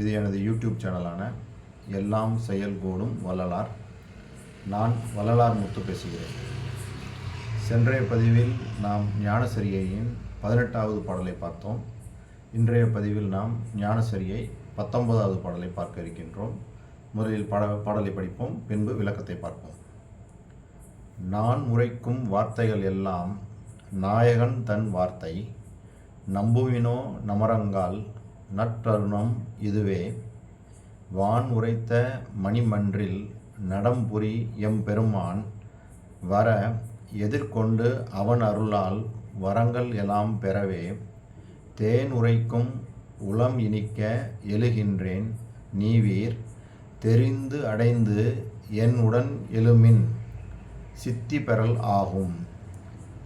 இது எனது யூடியூப் சேனலான எல்லாம் செயல்கூடும் வள்ளலார். நான் வள்ளலார் முத்து பேசுகிறேன். சென்றைய பதிவில் நாம் ஞானசரியையின் பதினெட்டாவது பாடலை பார்த்தோம். இன்றைய பதிவில் நாம் ஞானசரியை பத்தொன்பதாவது பாடலை பார்க்க இருக்கின்றோம். முதலில் பாட பாடலை படிப்போம் பின்பு விளக்கத்தை பார்ப்போம். நான் உரைக்கும் வார்த்தைகள் எல்லாம் நாயகன் தன் வார்த்தை நம்புவினோ நமரங்கால் நற்றருணம் இதுவே. வான் உரைத்த மணிமன்றில் நடம்புரி எம்பெருமான் வர எதிர்கொண்டு அவன் அருளால் வரங்கள் எல்லாம் பெறவே. தேன் உரைக்கும் உளம் இனிக்க எழுகின்றேன் நீவீர் தெரிந்து அடைந்து என் உடன் எழுமின் சித்தி பெறல் ஆகும்.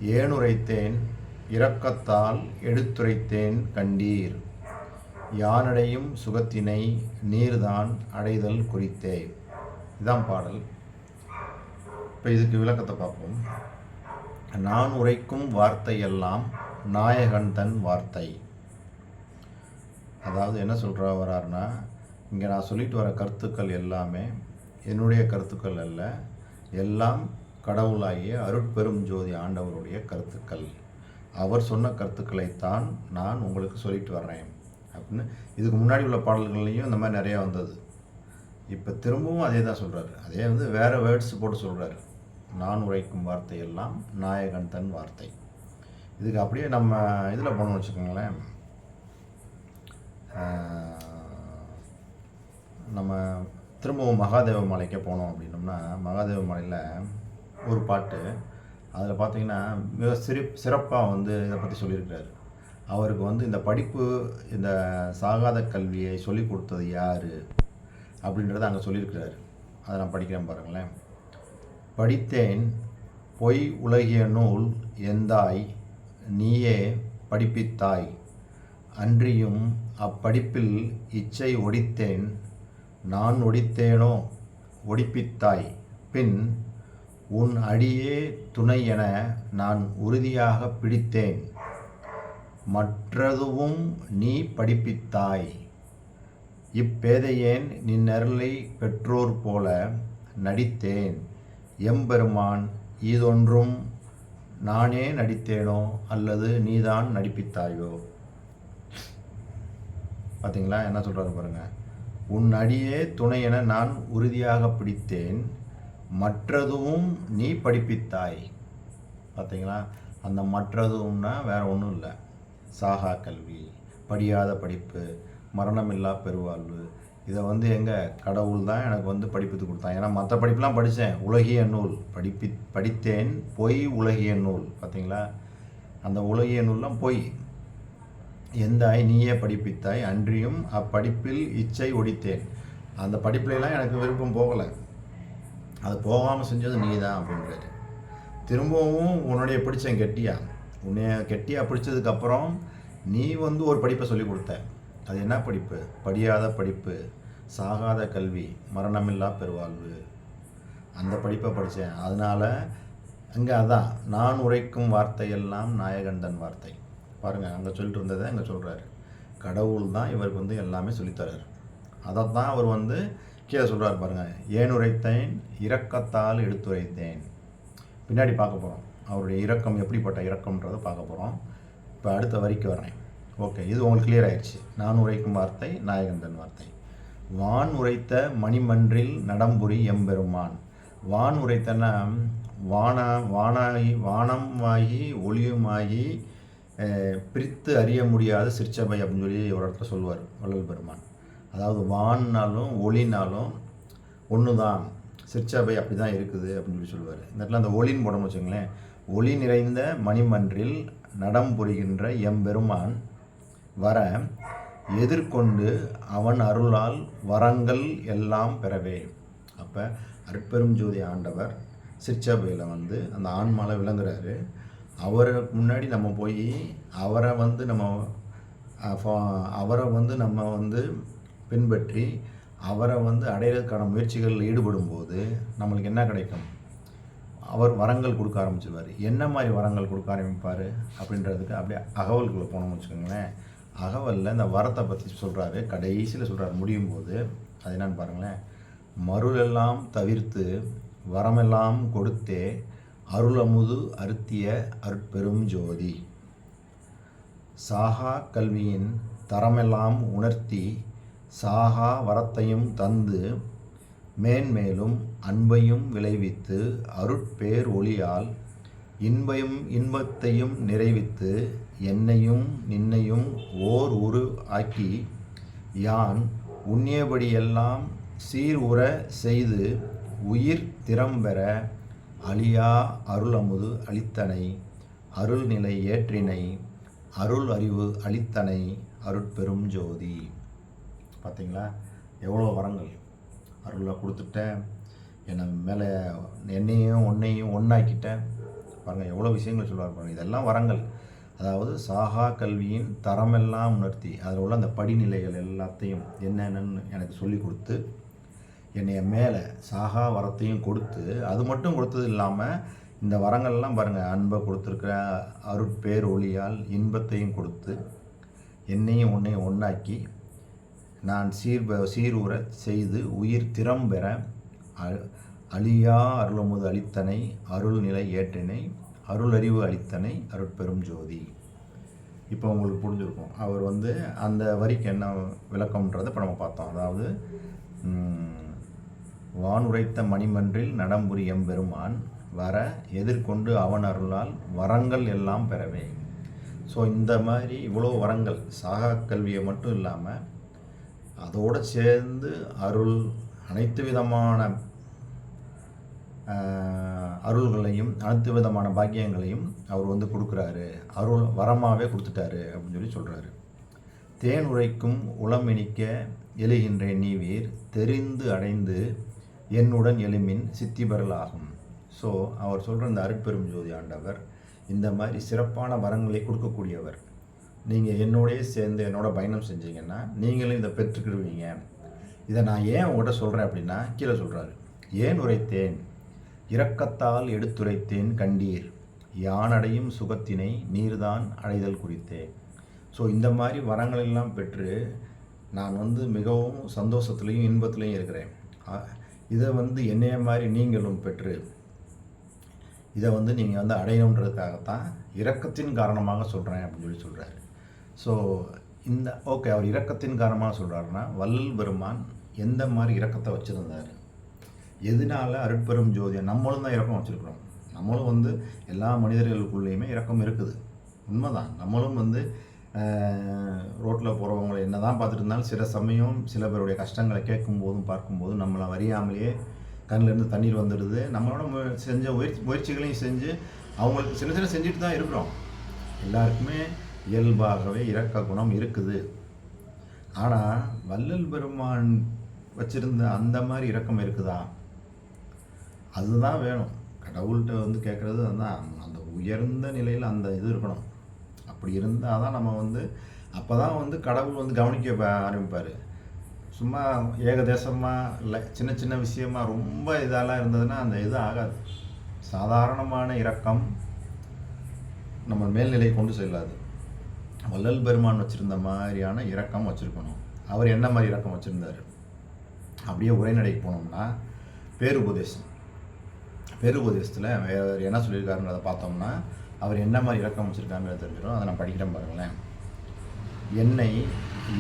ஏனுரைத்தேன் இரக்கத்தால் எடுத்துரைத்தேன் கண்டீர். யானடையும் சுகத்தினை நீர்தான் அடைதல் குறித்தே. இதான் பாடல். இப்போ இதுக்கு விளக்கத்தை பார்ப்போம். நான் உரைக்கும் வார்த்தையெல்லாம் நாயகன் தன் வார்த்தை. அதாவது என்ன சொல்கிறா வராருன்னா இங்கே நான் சொல்லிட்டு வர கருத்துக்கள் எல்லாமே என்னுடைய கருத்துக்கள் அல்ல எல்லாம் கடவுளாகிய அருட்பெரும் ஜோதி ஆண்டவருடைய கருத்துக்கள். அவர் சொன்ன கருத்துக்களைத்தான் நான் உங்களுக்கு சொல்லிட்டு வர்றேன். அப்படின்னு இதுக்கு முன்னாடி உள்ள பாடல்கள்லையும் இந்த மாதிரி நிறையா வந்தது. இப்போ திரும்பவும் அதே தான் சொல்கிறாரு அதே வந்து வேறு வேர்ட்ஸ் போட்டு சொல்கிறாரு நான் உரைக்கும் வார்த்தை எல்லாம் நாயகன் தன் வார்த்தை. இதுக்கு அப்படியே நம்ம இதில் போனோம்னு வச்சுக்கோங்களேன். நம்ம திரும்பவும் மகாதேவ மலைக்கு போனோம் அப்படின்னோம்னா மகாதேவ மலையில் ஒரு பாட்டு. அதில் பார்த்தீங்கன்னா மிக சிறி சிறப்பாக வந்து இதை பற்றி சொல்லியிருக்கிறாரு. அவருக்கு வந்து இந்த படிப்பு இந்த சாகாத கல்வியை சொல்லி கொடுத்தது யார்? அப்படின்றத அங்கே சொல்லியிருக்கிறாரு. அதை நான் படிக்கிறேன் பாருங்களேன். படித்தேன் பொய் உலகிய நூல் எந்தாய் நீயே படிப்பித்தாய். அன்றியும் அப்படிப்பில் இச்சை ஒடித்தேன். நான் ஒடித்தேனோ? ஒடிப்பித்தாய். பின் உன் அடியே துணை என நான் உறுதியாக பிடித்தேன். மற்றதுவும் நீ படிப்பித்தாய். இப்பேதையேன் நின்னருளை பெற்றோர் போல நடித்தேன். எம்பெருமான் இதொன்றும் நானே நடித்தேனோ அல்லது நீதான் நடிப்பித்தாயோ? பார்த்தீங்களா என்ன சொல்கிறாரு பாருங்கள் உன் அடியே துணை என நான் உறுதியாக பிடித்தேன். மற்றதுவும் நீ படிப்பித்தாய். பார்த்தீங்களா அந்த மற்றதுவும்னா வேற ஒன்றும் இல்லை. சாகா கல்வி படியாத படிப்பு மரணமில்லா பெருவாழ்வு. இதை வந்து எங்கள் கடவுள் தான் எனக்கு வந்து படிப்பித்து கொடுத்தான். ஏன்னா மற்ற படிப்புலாம் படித்தேன். உலகிய நூல். படிப்பி படித்தேன் பொய் உலகிய நூல். பார்த்தீங்களா? அந்த உலகிய நூல்லாம் பொய். எந்தாய் நீயே படிப்பித்தாய். அன்றியும் அப்படிப்பில் இச்சை ஒடித்தேன். அந்த படிப்புலாம் எனக்கு விருப்பம் போகலை. அது போகாமல் செஞ்சது நீ தான் அப்படின்றாரு. திரும்பவும் உன்னுடைய பிடிச்சேன் கெட்டியா? உன்னைய கெட்டியாக பிடிச்சதுக்கப்புறம் நீ வந்து ஒரு படிப்பை சொல்லி கொடுத்த. அது என்ன படிப்பு? படியாத படிப்பு சாகாத கல்வி மரணமில்லா பெருவாழ்வு. அந்த படிப்பை படித்தேன் அதனால் அங்கே அதான் நான் உரைக்கும் வார்த்தையெல்லாம் நாயகண்டன் வார்த்தை. பாருங்கள் அங்கே சொல்லிட்டு இருந்ததை அங்கே சொல்கிறாரு கடவுள் தான் இவருக்கு வந்து எல்லாமே சொல்லித்தரார் அதை தான் அவர் வந்து கீழே சொல்கிறார் பாருங்கள் ஏன் உரைத்தேன் இரக்கத்தால் எடுத்துரைத்தேன். பின்னாடி பார்க்க போகிறோம் அவருடைய இறக்கம் எப்படிப்பட்ட இறக்கம்ன்றதை பார்க்க போகிறோம் இப்போ அடுத்த வரிக்கு வர்றேன். ஓகே இது உங்களுக்கு கிளியர் ஆயிடுச்சு. நான் உரைக்கும் வார்த்தை நாயகந்தன் வார்த்தை. வான் உரைத்த மணிமன்றில் நடம்புரி எம்பெருமான். வான் உரைத்தனா வான வானாகி வானமாகி ஒளியுமாகி பிரித்து அறிய முடியாத சிற்சபை அப்படின்னு சொல்லி ஒரு இடத்துல சொல்லுவார் வள்ளல் பெருமான். அதாவது வான்னாலும் ஒளினாலும் ஒன்று தான் சிற்சபை அப்படி தான் இருக்குது அப்படின்னு சொல்லி சொல்லுவார். இந்த இடத்துல அந்த ஒளின்னு போடணும் வச்சுங்களேன் ஒளி நிறைந்த மணிமன்றில் நடம் புரிகின்ற எம்பெருமான் வர எதிர்கொண்டு அவன் அருளால் வரங்கள் எல்லாம் பெறவே. அப்போ அற்பெரும் ஜோதி ஆண்டவர் சிற்சபையில் வந்து அந்த ஆன்மாவில் விளங்குறாரு. அவருக்கு முன்னாடி நம்ம போய் அவரை வந்து நம்ம ஃபா- அவரை வந்து நம்ம வந்து பின்பற்றி அவரை வந்து அடையிறதுக்கான முயற்சிகளில் ஈடுபடும்போது நம்மளுக்கு என்ன கிடைக்கும்? அவர் வரங்கள் கொடுக்க ஆரம்பிச்சிருவார். என்ன மாதிரி வரங்கள் கொடுக்க ஆரம்பிப்பார் அப்படின்றதுக்கு அப்படியே அகவல்குள்ளே போனோம்னு வச்சுக்கோங்களேன். அகவலில் இந்த வரத்தை பற்றி சொல்கிறாரு கடைசியில் சொல்கிறாரு முடியும் போது அது என்னன்னு பாருங்களேன். மருளெல்லாம் தவிர்த்து வரமெல்லாம் கொடுத்தே அருளமுது அருத்திய அருட்பெரும் ஜோதி. சாகா கல்வியின் தரமெல்லாம் உணர்த்தி சாகா வரத்தையும் தந்து மேன்மேலும் அன்பையும் விளைவித்து அருட்பேர் ஒளியால் இன்பையும் இன்பத்தையும் நிறைவித்து என்னையும் நின்னையும் ஓர் உரு ஆக்கி யான் உண்ணியபடியெல்லாம் சீர் உற செய்து உயிர் திறம்பெற அழியா அருளமுது அளித்தனை அருள்நிலை ஏற்றினை அருள் அறிவு அளித்தனை அருட்பெரும் ஜோதி. பார்த்தீங்களா எவ்வளோ வரங்கள். அருளை கொடுத்துட்டேன். என்னை மேலே என்னையும் உன்னையும் ஒன்றாக்கிட்டேன் பாருங்கள் எவ்வளோ விஷயங்கள் சொல்லுவார் பாருங்கள் இதெல்லாம் வரங்கள். அதாவது சாகா கல்வியின் தரமெல்லாம் உணர்த்தி அதில் உள்ள அந்த படிநிலைகள் எல்லாத்தையும் என்னென்னு எனக்கு சொல்லி கொடுத்து என்னைய மேலே சாகா வரத்தையும் கொடுத்து அது மட்டும் கொடுத்தது இல்லாமல் இந்த வரங்கள்லாம் பாருங்கள் அன்பை கொடுத்துருக்கிற அருட்பேர் ஒளியால் இன்பத்தையும் கொடுத்து என்னையும் உன்னையும் ஒன்றாக்கி நான் சீர் சீரூர செய்து உயிர் திறம் பெற அ- அழியா அருளமுது அளித்தனை அருள் நிலை ஏற்றினை அருளறிவு அளித்தனை அருட்பெரும் ஜோதி. இப்போ உங்களுக்கு புரிஞ்சிருக்கும். அவர் வந்து அந்த வரிக்கு என்ன விளக்கம்ன்றதை இப்போ நம்ம பார்த்தோம். அதாவது வானுரைத்த மணிமன்றில் நடம்புரி எம்பெருமான் வர எதிர்கொண்டு அவன் அருளால் வரங்கள் எல்லாம் பெறவே. ஸோ இந்த மாதிரி இவ்வளோ வரங்கள் சாகா கல்வியை மட்டும் இல்லாமல் அதோடு சேர்ந்து அருள் அனைத்து விதமான அருள்களையும் அனைத்து விதமான பாக்கியங்களையும் அவர் வந்து கொடுக்குறாரு. அருள் வரமாகவே கொடுத்துட்டாரு அப்படின்னு சொல்லி சொல்கிறாரு தேன் உரைக்கும் உளம் எழுகின்ற நீவீர் தெரிந்து அடைந்து என்னுடன் எலுமின் சித்தி பெறலாகும் ஸோ அவர் சொல்கிற இந்த அருட்பெரும் ஜோதி ஆண்டவர் இந்த மாதிரி சிறப்பான வரங்களை கொடுக்கக்கூடியவர். நீங்கள் என்னோடய சேர்ந்து என்னோட பயணம் செஞ்சீங்கன்னா நீங்களும் இதை பெற்றுக்கிடுவீங்க. இதை நான் ஏன் உங்கள்கிட்ட சொல்கிறேன் அப்படின்னா கீழே சொல்கிறாரு ஏன் உரைத்தேன்? இரக்கத்தால் எடுத்துரைத்தேன் கண்டீர். யானடையும் சுகத்தினை நீர்தான் அடைதல் குறித்தேன். ஸோ இந்த மாதிரி வரங்களெல்லாம் பெற்று நான் வந்து மிகவும் சந்தோஷத்துலேயும் இன்பத்துலேயும் இருக்கிறேன். இதை வந்து என்னைய மாதிரி நீங்களும் பெற்று இதை வந்து நீங்கள் வந்து அடையணுன்றதுக்காகத்தான் இரக்கத்தின் காரணமாக சொல்கிறேன் அப்படின்னு சொல்லி சொல்கிறாரு ஸோ இந்த ஓகே அவர் இரக்கத்தின் காரணமாக சொல்கிறாருன்னா வல்லல் பெருமான் எந்த மாதிரி இரக்கத்தை வச்சுருந்தார்? எதனால அருட்பெரும் ஜோதியை நம்மளும் தான் இரக்கம் வச்சுருக்குறோம்? நம்மளும் வந்து எல்லா மனிதர்களுக்குள்ளேயுமே இரக்கம் இருக்குது. உண்மைதான். நம்மளும் வந்து ரோட்டில் போகிறவங்களை என்ன தான் பார்த்துட்டு இருந்தாலும் சில சமயம் சில பேருடைய கஷ்டங்களை கேட்கும் போதும் பார்க்கும்போதும் நம்மளை அறியாமலேயே கண்ணிலேருந்து தண்ணீர் வந்துடுது. நம்மளோட மு- செஞ்ச முயற்சி முயற்சிகளையும் செஞ்சு அவங்களுக்கு சின்ன சின்ன செஞ்சுட்டு தான் இருக்கிறோம். எல்லாருக்குமே இயல்பாகவே இரக்க குணம் இருக்குது. ஆனால் வள்ளல் பெருமான் வச்சிருந்த அந்த மாதிரி இரக்கம் இருக்குதா? அதுதான் வேணும். கடவுள்கிட்ட வந்து கேட்குறது அதுதான். அந்த உயர்ந்த நிலையில் அந்த இது இருக்கணும். அப்படி இருந்தால் தான் நம்ம வந்து அப்போ தான் வந்து கடவுள் வந்து கவனிக்க ஆரம்பிப்பார். சும்மா ஏகதேசமாக இல்லை சின்ன சின்ன விஷயமா ரொம்ப இதெல்லாம் இருந்ததுன்னா அந்த இது ஆகாது. சாதாரணமான இரக்கம் நம்ம மேல்நிலை கொண்டு செல்லாது. வள்ளல் பெருமான் வச்சுருந்த மாதிரியான இறக்கம் வச்சுருக்கணும். அவர் என்ன மாதிரி இறக்கம் வச்சுருந்தார்? அப்படியே உரைநடைக்கு போனோம்னா பேருபதேசம் பேருபதேசத்தில் வேறு என்ன சொல்லியிருக்காருன்றதை பார்த்தோம்னா அவர் என்ன மாதிரி இறக்கம் வச்சுருக்காங்கிறத தெரிஞ்சிடும். அதை நான் படிக்கிறேன் பாருங்களேன். என்னை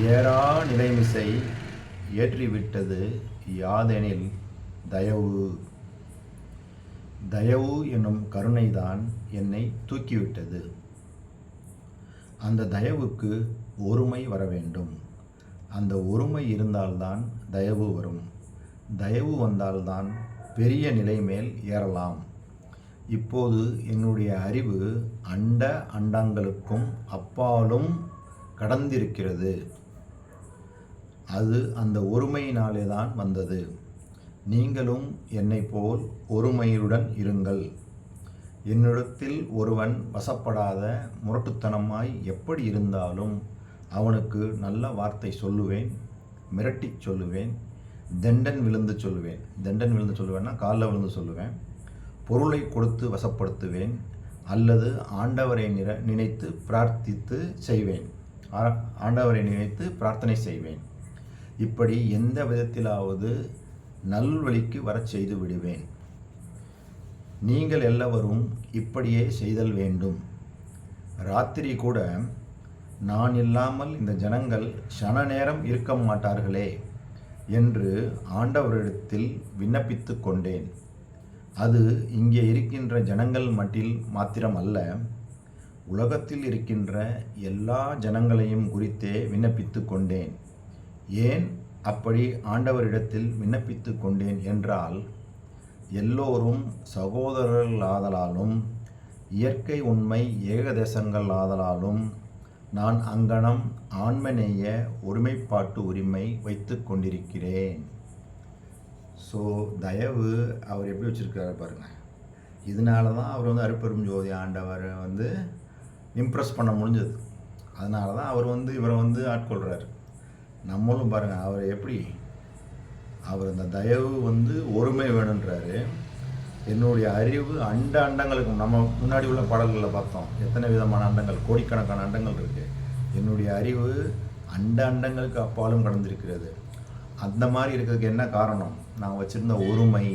ஏறா நிலைமிசை ஏற்றிவிட்டது யாதெனில் தயவு. தயவு என்னும் கருணைதான் என்னை தூக்கிவிட்டது. அந்த தயவுக்கு ஒருமை வர வேண்டும். அந்த ஒருமை இருந்தால்தான் தயவு வரும். தயவு வந்தால்தான் பெரிய நிலை மேல் ஏறலாம். இப்போது என்னுடைய அறிவு அண்ட அண்டங்களுக்கும் அப்பாலும் கடந்திருக்கிறது. அது அந்த ஒருமையினாலே தான் வந்தது. நீங்களும் என்னை போல் ஒருமையுடன் இருங்கள். என்னிடத்தில் ஒருவன் வசப்படாத முரட்டுத்தனமாய் எப்படி இருந்தாலும் அவனுக்கு நல்ல வார்த்தை சொல்லுவேன் மிரட்டி சொல்லுவேன் தண்டன் விழுந்து சொல்லுவேன். தண்டன் விழுந்து சொல்லுவேன்னா காலில் விழுந்து சொல்லுவேன். பொருளை கொடுத்து வசப்படுத்துவேன் அல்லது ஆண்டவரை நிற நினைத்து பிரார்த்தித்து செய்வேன். ஆ- ஆண்டவரை நினைத்து பிரார்த்தனை செய்வேன். இப்படி எந்த விதத்திலாவது நல்வழிக்கு வரச் செய்து விடுவேன். நீங்கள் எல்லாவரும் இப்படியே செய்தல் வேண்டும். ராத்திரி கூட நான் இல்லாமல் இந்த ஜனங்கள் சன நேரம் இருக்க மாட்டார்களே என்று ஆண்டவரிடத்தில் விண்ணப்பித்து கொண்டேன். அது இங்கே இருக்கின்ற ஜனங்கள் மட்டில் மாத்திரமல்ல உலகத்தில் இருக்கின்ற எல்லா ஜனங்களையும் குறித்தே விண்ணப்பித்து கொண்டேன். ஏன் அப்படி ஆண்டவரிடத்தில் விண்ணப்பித்து கொண்டேன் என்றால் எல்லோரும் சகோதரர்களாதலாலும் இயற்கை உண்மை ஏகதேசங்கள் ஆதலாலும் நான் அங்கனம் ஆண்மநேய ஒருமைப்பாட்டு உரிமை வைத்து கொண்டிருக்கிறேன். ஸோ தயவு அவர் எப்படி வச்சுருக்காரு பாருங்கள் இதனால தான் அவர் வந்து அருப்பெரும் ஜோதி ஆண்டவரை வந்து இம்ப்ரெஸ் பண்ண முடிஞ்சது. அதனால தான் அவர் வந்து இவரை வந்து ஆட்கொள்கிறாரு நம்மளும் பாருங்கள் அவர் எப்படி அவர் அந்த தயவு வந்து ஒருமை வேணுன்றாரு என்னுடைய அறிவு அண்ட அண்டங்களுக்கு நம்ம முன்னாடி உள்ள பாடல்களில் பார்த்தோம். எத்தனை விதமான அண்டங்கள்? கோடிக்கணக்கான அண்டங்கள் இருக்குது என்னுடைய அறிவு அண்ட அண்டங்களுக்கு அப்பாலும் கடந்திருக்கிறது. அந்த மாதிரி இருக்கிறதுக்கு என்ன காரணம்? நான் வச்சுருந்த ஒருமை.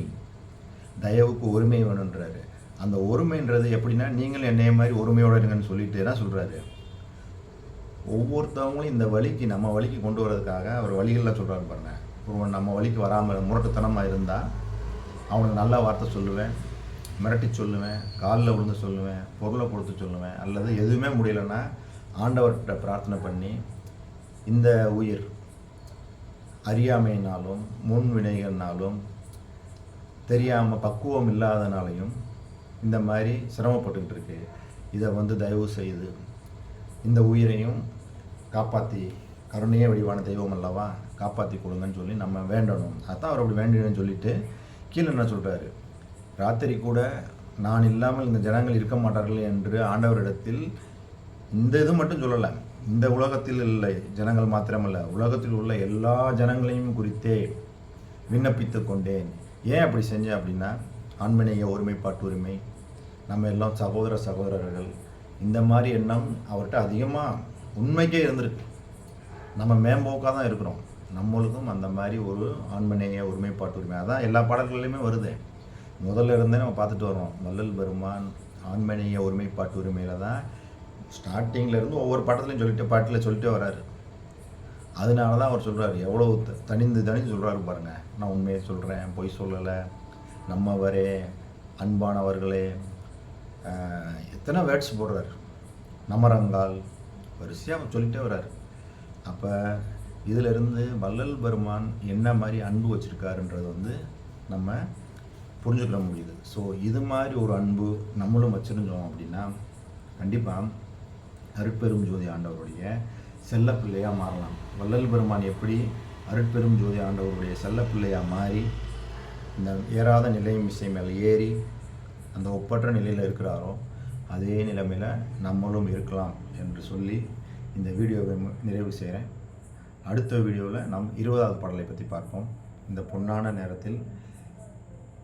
தயவுக்கு ஒருமை வேணுன்றாரு அந்த ஒருமைன்றது எப்படின்னா நீங்களும் என்னைய மாதிரி ஒருமையோடு இருங்கன்னு சொல்லிட்டு தான் சொல்கிறாரு ஒவ்வொருத்தவங்களும் இந்த வழிக்கு நம்ம வழிக்கு கொண்டு வரதுக்காக அவர் வழிகளில் சொல்கிறாரு பாருங்கள் ஒருவன் நம்ம வழிக்கு வராமல் முரட்டுத்தனமாக இருந்தால் அவனுக்கு நல்ல வார்த்தை சொல்லுவேன் மிரட்டி சொல்லுவேன் காலில் விழுந்து சொல்லுவேன் பொருளை கொடுத்து சொல்லுவேன் அல்லது எதுவுமே முடியலன்னா ஆண்டவர்கிட்ட பிரார்த்தனை பண்ணி இந்த உயிர் அறியாமையினாலும் முன் வினைகள்னாலும் தெரியாமல் பக்குவம் இல்லாதனாலையும் இந்த மாதிரி சிரமப்பட்டுக்கிட்டு இருக்கு. இதை வந்து தயவு செய்து இந்த உயிரையும் காப்பாற்றி கருணையே வடிவான தெய்வம் அல்லவா? காப்பாற்றி கொடுங்கன்னு சொல்லி நம்ம வேண்டணும். அதான் அவர் அப்படி வேண்டினு சொல்லிட்டு கீழே என்ன சொல்கிறாரு ராத்திரி கூட நான் இல்லாமல் இந்த ஜனங்கள் இருக்க மாட்டார்கள் என்று ஆண்டவரிடத்தில் இந்த இது மட்டும் சொல்லலை. இந்த உலகத்தில் இல்லை ஜனங்கள் மாத்திரமல்ல உலகத்தில் உள்ள எல்லா ஜனங்களையும் குறித்தே விண்ணப்பித்து கொண்டேன். ஏன் அப்படி செஞ்சேன் அப்படின்னா ஆண்மநேய ஒருமைப்பாட்டு உரிமை. நம்ம எல்லாம் சகோதர சகோதரர்கள். இந்த மாதிரி எண்ணம் அவர்கிட்ட அதிகமாக உண்மைக்கே இருந்திருக்கு. நம்ம மேம்போக்காக தான் இருக்கிறோம். நம்மளுக்கும் அந்த மாதிரி ஒரு ஆண்மனைய ஒருமைப்பாட்டு உரிமை. அதான் எல்லா பாடல்கள்லையுமே வருது. முதல்ல இருந்தே நம்ம பார்த்துட்டு வரோம் வள்ளல் பெருமான் ஆண்மனைய ஒருமைப்பாட்டு உரிமையில் தான் ஸ்டார்டிங்லேருந்து ஒவ்வொரு பாட்டத்துலையும் சொல்லிட்டு பாட்டில் சொல்லிட்டே வராரு அதனால தான் அவர் சொல்கிறார் எவ்வளோ த- தனிந்து தனிந்து சொல்கிறாரு பாருங்கள் நான் உண்மையை சொல்கிறேன் பொய் சொல்லலை. நம்மவரே அன்பானவர்களே. எத்தனை வேர்ட்ஸ் போடுறார்? நமரங்கால் வரிசையாக அவர் சொல்லிட்டே வர்றாரு. அப்போ இதிலிருந்து வள்ளல் பெருமான் என்ன மாதிரி அன்பு வச்சுருக்காருன்றது வந்து நம்ம புரிஞ்சுக்கிற முடியுது. ஸோ இது மாதிரி ஒரு அன்பு நம்மளும் வச்சுருந்தோம் அப்படின்னா கண்டிப்பாக அருட்பெரும் ஜோதி ஆண்டவருடைய செல்ல பிள்ளையாக மாறலாம். வள்ளல் பெருமான் எப்படி அருட்பெரும் ஜோதி ஆண்டவருடைய செல்ல பிள்ளையாக மாறி இந்த ஏறாத நிலையும் இசை மேலே ஏறி அந்த ஒப்பற்ற நிலையில் இருக்கிறாரோ அதே நிலைமையில் நம்மளும் இருக்கலாம் என்று சொல்லி இந்த வீடியோவை மு- நிறைவு செய்கிறேன் அடுத்த வீடியோவில் நாம் இருபதாவது பாடலை பற்றி பார்ப்போம். இந்த பொன்னான நேரத்தில்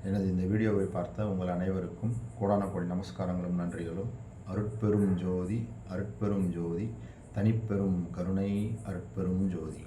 எனது இந்த வீடியோவை பார்த்த உங்கள் அனைவருக்கும் கோடான கோடி நமஸ்காரங்களும் நன்றிகளும். அருட்பெரும் ஜோதி அருட்பெரும் ஜோதி தனிப்பெரும் கருணை அருட்பெரும் ஜோதி.